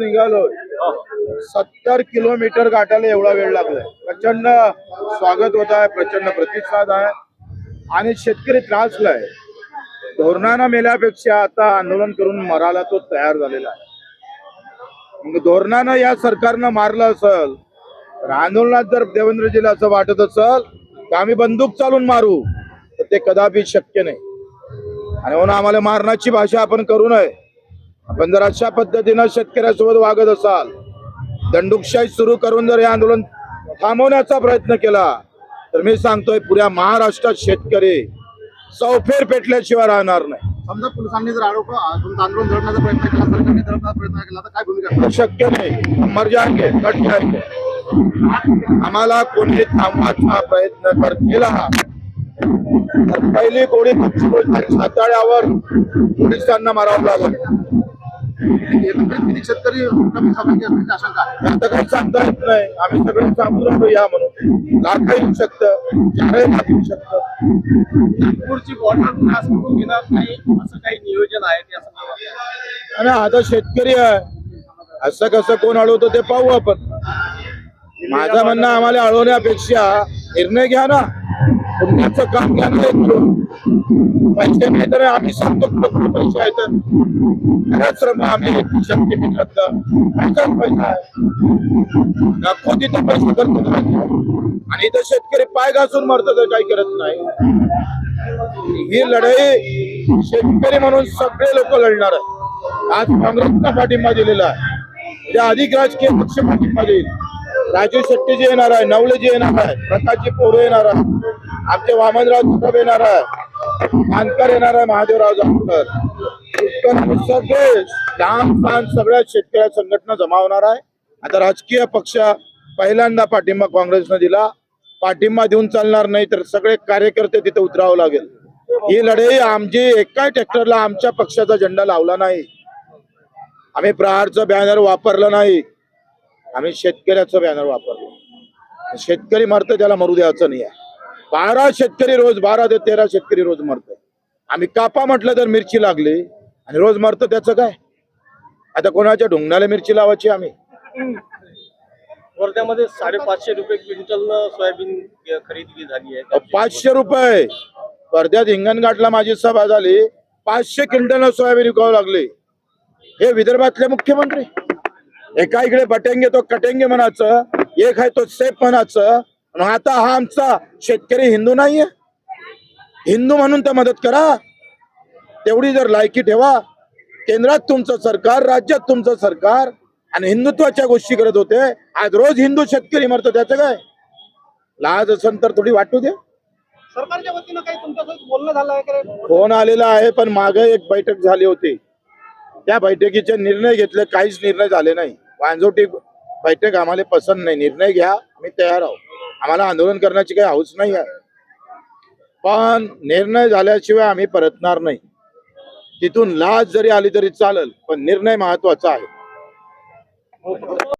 निघालो. सत्तर किलोमीटर गाठायला एवढा वेळ लागलाय. प्रचंड स्वागत होत आहे प्रचंड प्रतिसाद आहे. आणि शेतकरी त्रासलाय धोरणानं मेल्यापेक्षा आता आंदोलन करून मराला तो तयार झालेला आहे. मग धोरणानं या सरकारनं मारलं असल तर आंदोलनात जर देवेंद्रजीला असं वाटत असल तर आम्ही बंदूक चालून मारू. तर ते कदापि शक्य नाही. आणि म्हणून आम्हाला मारण्याची भाषा आपण करू नये. आपण जर अशा पद्धतीनं शेतकऱ्यासोबत वागत असाल दंडुकशाही सुरू करून जर हे आंदोलन थांबवण्याचा प्रयत्न केला तर मी सांगतोय पुऱ्या महाराष्ट्रात शेतकरी चौफेर पेटल्याशिवाय राहणार नाही. समजा पोलिसांनी जर आरोप तुमचं आंदोलन धरण्याचा प्रयत्न केला सरकारने धरण्याचा प्रयत्न केला तर काय भूमिका? हे शक्य नाही. मर जाएंगे कट जाएंगे आम्हाला कोणी थांबवायचा प्रयत्न कर केला. तर पहिली गोळी साताळ्यावर पोलिसांना मारावं लागेल. शेतकरी सांगता येत नाही. आम्ही सगळे सांगू राहिलो या म्हणून. लाख येऊ शकतं चारही लाख येऊ शकतं. नागपूरची बॉर्डर खास करून घेणार नाही असं काही नियोजन आहे त्या संदर्भात आणि आता शेतकरी आहे. असं कसं कोण अडवतो ते पाहू आपण. माझं म्हणणं आम्हाला अडवण्यापेक्षा निर्णय घ्या ना. पुण्याचं काम घ्या ना पैसे नाही तर आम्ही सांगतो कुठं पैसे आहेत. खरंच आम्ही शक्ती मिळतलं पैसा आहे? नको तिथं पैसे आणि इथं शेतकरी पाय घासून मरतो तर काही करत नाही. ही लढाई शेतकरी म्हणून सगळे लोक लढणार आहे आज काँग्रेसला पाठिंबा दिलेला आहे. म्हणजे त्या अधिक राजकीय पक्ष पाठिंबा देईल. राजू शेट्टीजी येणार आहे नवलेजी येणार आहे प्रकाशजी पोरे येणार आहे आमचे वामनराव जाधव येणार आहे जानकर येणार आहे महादेवराव जामकर. सगळे लहान लहान सगळ्या शेतकऱ्या संघटना जमा होणार आहे. आता राजकीय पक्ष पहिल्यांदा पाठिंबा काँग्रेसनं दिला. पाठिंबा देऊन चालणार नाही तर सगळे कार्यकर्ते तिथे उतरावं लागेल. ही लढाई आमची एका ट्रॅक्टरला आमच्या पक्षाचा झेंडा लावला नाही. आम्ही प्रहारचं बॅनर वापरलं नाही. आम्ही शेतकऱ्याचं बॅनर वापरलं. शेतकरी मरतं त्याला मरू द्यायचं नाही आहे. बारा शेतकरी रोज बारा ते तेरा शेतकरी रोज मरत आम्ही कापा म्हटलं तर मिरची लागली आणि रोज मरतं त्याचं काय? आता कोणाच्या ढुंगणाला मिरची लावायची आम्ही? वर्ध्यामध्ये साडेपाचशे रुपये क्विंटल सोयाबीन खरेदी झाली आहे. पाचशे रुपये. वर्ध्यात हिंगणघाटला माझी सभा झाली पाचशे क्विंटल सोयाबीन विकावं लागले. हे विदर्भातले मुख्यमंत्री. एका इकडे बटेंगे तो कटेंगे म्हणायचं एक आहे तो सेफ म्हणायचं आता हा आमचा शेतकरी हिंदू नाहीये. हिंदू म्हणून तर मदत करा. तेवढी जर लायकी ठेवा. केंद्रात तुमचं सरकार राज्यात तुमचं सरकार आणि हिंदुत्वाच्या गोष्टी करत होते. आज रोज हिंदू शेतकरी मरतो त्याचं काय? लाज असेल तर थोडी वाटू दे सरकारच्या वतीनं काही तुमच्यासोबत बोलणं झालं आहे? फोन आलेला आहे पण मागे एक बैठक झाली होती. त्या बैठकीचे निर्णय घेतले काहीच निर्णय झाले नाही. वांजोटी बैठक आम्हाला पसंत नाही. निर्णय घ्या मी तयार आहो आम्हाला आंदोलन करण्याची काही हौस नाही आहे. पण निर्णय झाल्याशिवाय आम्ही परतणार नाही. तिथून लाच जरी आली तरी चालेल पण निर्णय महत्त्वाचा आहे.